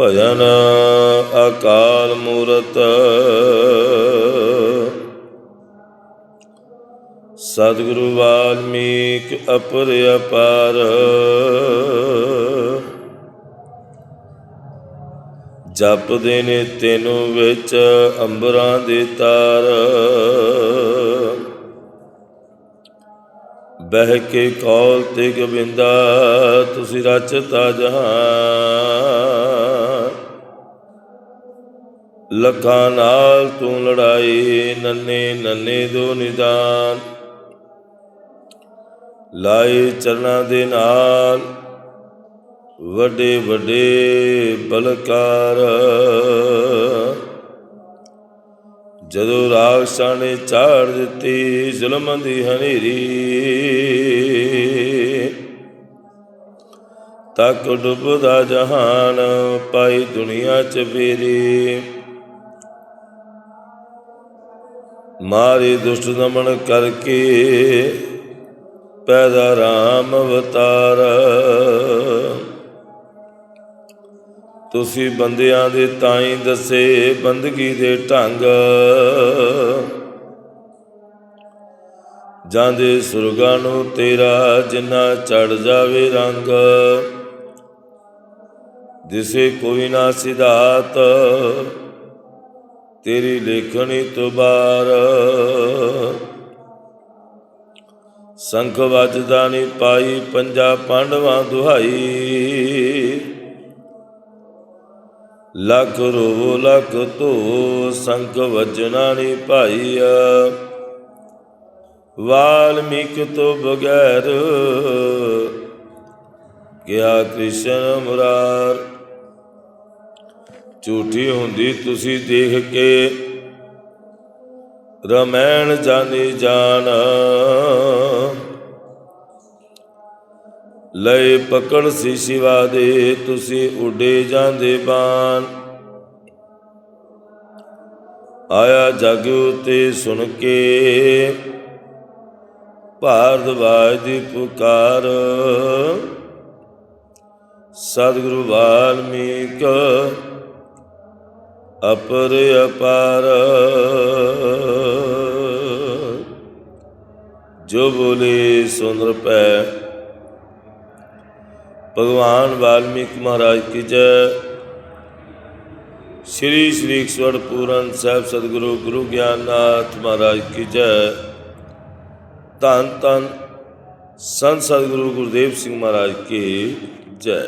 ਭਜਨ ਅਕਾਲ ਮੂਰਤ। ਸਤਿਗੁਰੂ ਵਾਲਮੀਕ ਅਪਰ ਅਪਾਰ। ਜਪਦੇ ਨੇ ਤੈਨੂੰ ਵਿੱਚ ਅੰਬਰਾਂ ਦੇ ਤਾਰ। ਬਹਿ ਕੇ ਕੌਲ ਤੇ ਗੋਬਿੰਦਾ, ਤੁਸੀਂ ਰਚਤਾ ਜਹਾਨ ਲੱਖਾਂ ਨਾਲ ਤੂੰ ਲੜਾਈ, ਨੰਨੇ ਨੰਨੇ ਦੋ ਨਿਦਾਨ। ਲਾਏ ਚਰਨਾਂ ਦੇ ਨਾਲ, ਵੱਡੇ ਵੱਡੇ ਬਲਕਾਰ। ਜਦੋਂ ਰਾਖਸ਼ਾਂ ਨੇ ਝਾੜ ਦਿੱਤੀ, ਜ਼ੁਲਮ ਦੀ ਹਨੇਰੀ, ਤੱਕ ਡੁੱਬਦਾ ਜਹਾਨ ਪਾਈ ਦੁਨੀਆ ਚ ਫੇਰੀ। ਮਾਰੇ ਦੁਸ਼ਟ ਦਮਨ ਕਰਕੇ ਪੈਦਾ RAM ਅਵਤਾਰ। ਤੁਸੀਂ ਬੰਦਿਆਂ ਦੇ ਤਾਈਂ ਦੱਸੇ ਬੰਦਗੀ ਦੇ ਢੰਗ। ਜਾਂਦੇ ਸੁਰਗਾਂ ਨੂੰ ਤੇਰਾ ਜਿੰਨਾ ਚੜ ਜਾਵੇ ਰੰਗ। ਦਿਸੇ ਕੋਈ ਨਾ ਸਿਧਾਤ। ਤੇਰੀ ਲੇਖਣੀ ਤੋਂ ਬਾਰ ਸੰਖ ਵਜਦਾ ਨਹੀਂ ਪਾਈ ਪੰਜਾ ਪਾਂਡਵਾਂ ਦੁਹਾਈ। ਲੱਖ ਰੋ ਲੱਖ ਧੋ, ਸੰਖ ਵਜਣਾ ਨਹੀਂ ਭਾਈਆ। ਵਾਲਮੀਕ ਤੋਂ ਬਗੈਰ ਗਿਆ ਕ੍ਰਿਸ਼ਨ ਮੁਰਾਰ ਝੂਠੀ ਹੁੰਦੀ ਤੁਸੀਂ ਦੇਖ ਕੇ ਰਮੈਣ ਜਾਣੀ ਜਾਣ ਲੈ ਪਕੜ ਸੀ ਸ਼ਿਵਾ ਦੇ, ਤੁਸੀਂ ਉਡੇ ਜਾਂਦੇ ਬਾਣ। ਆਇਆ ਜਗ ਉਤੇ ਸੁਣ ਕੇ ਭਾਰਦਵਾਜ ਦੀ ਪੁਕਾਰ। ਸਤਿਗੁਰੂ ਵਾਲਮੀਕ ਅਪਰ ਅਪਾਰ। ਜੋ ਬੋਲੇ ਸੁੰਦਰ ਪੈ ਭਗਵਾਨ ਵਾਲਮੀਕ ਮਹਾਰਾਜ ਕੀ ਜੈ। ਸ਼੍ਰੀ ਸ਼੍ਰੀ ਈਸ਼ਵਰ ਪੂਰਨ ਸਾਹਿਬ ਸਤਿਗੁਰੂ ਗੁਰੂ ਗਿਆਨਨਾਥ ਮਹਾਰਾਜ ਕੀ ਜੈ। ਧੰਨ ਧੰਨ ਸੰਤ ਸਤਿਗੁਰੂ ਗੁਰਦੇਵ ਸਿੰਘ ਮਹਾਰਾਜ ਕੀ ਜੈ।